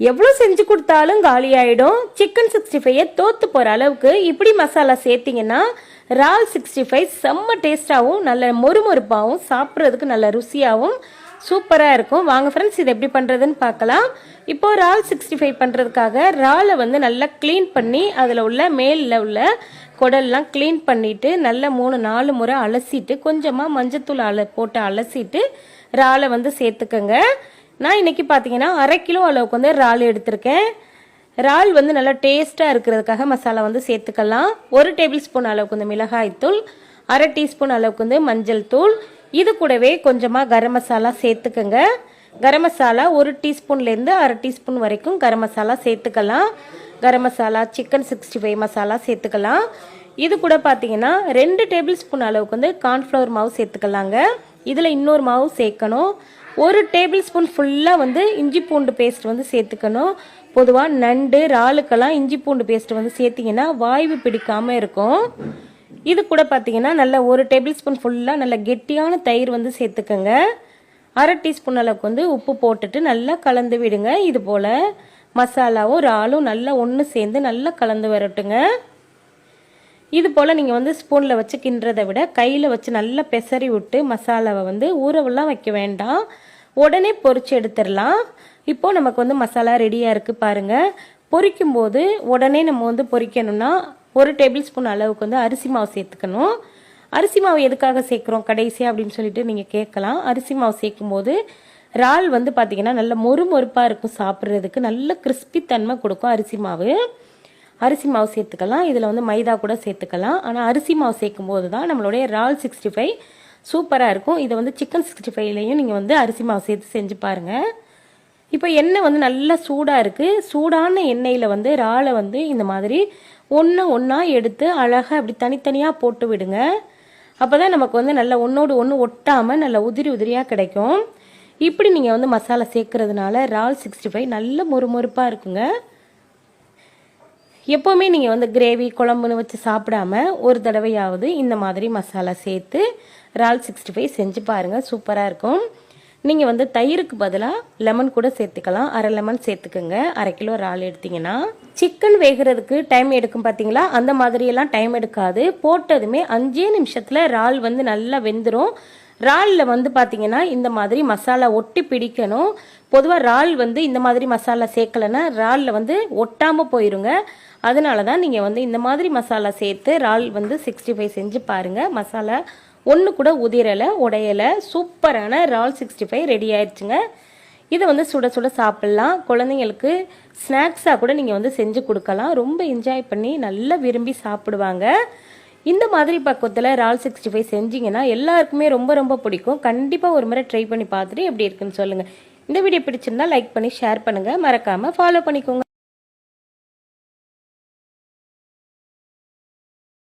எவ்வளோ செஞ்சு கொடுத்தாலும் காலி ஆகிடும் சிக்கன் சிக்ஸ்டி ஃபைவை தோற்று போகிற அளவுக்கு இப்படி மசாலா சேர்த்திங்கன்னா இறால் சிக்ஸ்டி ஃபைவ் செம்ம டேஸ்ட்டாகவும் நல்ல மொறுமொறுப்பாகவும் சாப்பிட்றதுக்கு நல்ல ருசியாகவும் சூப்பராக இருக்கும். வாங்க ஃப்ரெண்ட்ஸ் இது எப்படி பண்ணுறதுன்னு பார்க்கலாம். இப்போது இறால் சிக்ஸ்டி ஃபைவ் பண்ணுறதுக்காக இறாலை வந்து நல்லா க்ளீன் பண்ணி அதில் உள்ள மேலில் உள்ள குடல்லாம் க்ளீன் பண்ணிவிட்டு நல்லா மூணு நாலு முறை அலசிட்டு கொஞ்சமாக மஞ்சத்தூள் அல போட்டு அலசிட்டு இறாலை வந்து சேர்த்துக்கோங்க. நான் இன்றைக்கி பார்த்தீங்கன்னா அரை கிலோ அளவுக்கு வந்து இறால் எடுத்திருக்கேன். இறால் வந்து நல்லா டேஸ்ட்டாக இருக்கிறதுக்காக மசாலா வந்து சேர்த்துக்கலாம். ஒரு டேபிள் ஸ்பூன் அளவுக்கு வந்து மிளகாய்த்தூள் அரை டீஸ்பூன் அளவுக்கு வந்து மஞ்சள் தூள். இது கூடவே கொஞ்சமாக கரம் மசாலா சேர்த்துக்கோங்க. கரம் மசாலா ஒரு டீஸ்பூன்லேருந்து அரை டீஸ்பூன் வரைக்கும் கரம் மசாலா சேர்த்துக்கலாம். Garam masala chicken sixty five masala சேர்த்துக்கலாம். இது கூட பார்த்தீங்கன்னா ரெண்டு டேபிள் ஸ்பூன் அளவுக்கு வந்து கார்ன்ஃப்ளவர் மாவு சேர்த்துக்கலாங்க. இதில் இன்னொரு மாவு சேர்க்கணும். ஒரு டேபிள் ஸ்பூன் ஃபுல்லாக வந்து இஞ்சி பூண்டு பேஸ்ட் வந்து சேர்த்துக்கணும். பொதுவாக நண்டு இறாலுக்கெல்லாம் இஞ்சி பூண்டு பேஸ்ட் வந்து சேர்த்திங்கன்னா வாய்வு பிடிக்காமல் இருக்கும். இது கூட பார்த்தீங்கன்னா நல்ல ஒரு டேபிள் ஸ்பூன் ஃபுல்லாக நல்ல கெட்டியான தயிர் வந்து சேர்த்துக்கோங்க. அரை டீஸ்பூன் அளவுக்கு வந்து உப்பு போட்டுட்டு நல்லா கலந்து விடுங்க. இது போல் மசாலாவும் இறாலும் நல்லா ஒன்று சேர்ந்து நல்லா கலந்து வரட்டுங்க. இது போல் நீங்கள் வந்து ஸ்பூனில் வச்சு கிண்டுறதை விட கையில் வச்சு நல்லா பெசரி விட்டு மசாலாவை வந்து ஊறவெல்லாம் வைக்க வேண்டாம். உடனே பொறிச்சு எடுத்துடலாம். இப்போது நமக்கு வந்து மசாலா ரெடியாக இருக்குது பாருங்கள் பொரிக்கும் போது உடனே நம்ம வந்து பொரிக்கணும்னா ஒரு டேபிள் ஸ்பூன் அளவுக்கு வந்து அரிசி மாவு சேர்த்துக்கணும். அரிசி மாவு எதுக்காக சேர்க்குறோம் கடைசியாக அப்படின்னு சொல்லிட்டு நீங்கள் கேட்கலாம். அரிசி மாவு சேர்க்கும் போது இறால் வந்து பார்த்திங்கன்னா நல்ல மொறு மொறுப்பாக இருக்கும் சாப்பிட்றதுக்கு. நல்ல கிறிஸ்பி தன்மை கொடுக்கும் அரிசி மாவு. அரிசி மாவு சேர்த்துக்கலாம். இதில் வந்து மைதா கூட சேர்த்துக்கலாம். ஆனால் அரிசி மாவு சேர்க்கும் போது தான் நம்மளுடைய இறால் சிக்ஸ்டி ஃபைவ் சூப்பராக இருக்கும். இதை வந்து சிக்கன் சிக்ஸ்டி ஃபைவ்லேயும் நீங்கள் வந்து அரிசி மாவு சேர்த்து செஞ்சு பாருங்கள் இப்போ எண்ணெய் வந்து நல்லா சூடாக இருக்குது சூடான எண்ணெயில் வந்து இறாலை வந்து இந்த மாதிரி ஒன்று ஒன்றா எடுத்து அழகாக அப்படி தனித்தனியாக போட்டு விடுங்க. அப்போ தான் நமக்கு வந்து நல்லா ஒன்றோடு ஒன்று ஒட்டாமல் நல்லா உதிரி உதிரியாக கிடைக்கும். இப்படி நீங்கள் வந்து மசாலா சேர்க்கறதுனால இறால் சிக்ஸ்டி ஃபைவ் நல்ல மொறுமொறுப்பாக இருக்குங்க. எப்போவுமே நீங்கள் வந்து கிரேவி குழம்புன்னு வச்சு சாப்பிடாம ஒரு தடவையாவது இந்த மாதிரி மசாலா சேர்த்து இறால் சிக்ஸ்டி ஃபைவ் செஞ்சு பாருங்கள் சூப்பராக இருக்கும். நீங்கள் வந்து தயிருக்கு பதிலாக லெமன் கூட சேர்த்துக்கலாம். அரை லெமன் சேர்த்துக்கோங்க. அரை கிலோ இறால் எடுத்தீங்கன்னா சிக்கன் வேகிறதுக்கு டைம் எடுக்கும் பார்த்தீங்களா அந்த மாதிரியெல்லாம் டைம் எடுக்காது. போட்டதுமே அஞ்சே நிமிஷத்தில் இறால் வந்து நல்லா வெந்துடும் இறாலில் வந்து பார்த்தீங்கன்னா இந்த மாதிரி மசாலா ஒட்டி பிடிக்கணும். பொதுவாக இறால் வந்து இந்த மாதிரி மசாலா சேர்க்கலைன்னா இறாலில் வந்து ஒட்டாமல் போயிருங்க. அதனால தான் நீங்கள் வந்து இந்த மாதிரி மசாலா சேர்த்து இறால் வந்து சிக்ஸ்டி ஃபைவ் செஞ்சு பாருங்கள் மசாலா ஒன்று கூட உதிரலை உடையலை. சூப்பரான இறால் சிக்ஸ்டி ஃபைவ் ரெடி ஆயிடுச்சுங்க. இதை வந்து சுட சுட சாப்பிட்லாம். குழந்தைங்களுக்கு ஸ்நாக்ஸாக கூட நீங்கள் வந்து செஞ்சு கொடுக்கலாம். ரொம்ப என்ஜாய் பண்ணி நல்லா விரும்பி சாப்பிடுவாங்க. இந்த மாதிரி பக்கத்தில் இறால் சிக்ஸ்டி ஃபைவ் செஞ்சீங்கன்னா எல்லாருக்குமே ரொம்ப ரொம்ப பிடிக்கும். கண்டிப்பாக ஒரு முறை ட்ரை பண்ணி பார்த்துட்டு எப்படி இருக்குன்னு சொல்லுங்கள் இந்த வீடியோ பிடிச்சிருந்தா லைக் பண்ணி ஷேர் பண்ணுங்கள் மறக்காமல் ஃபாலோ பண்ணிக்கோங்க.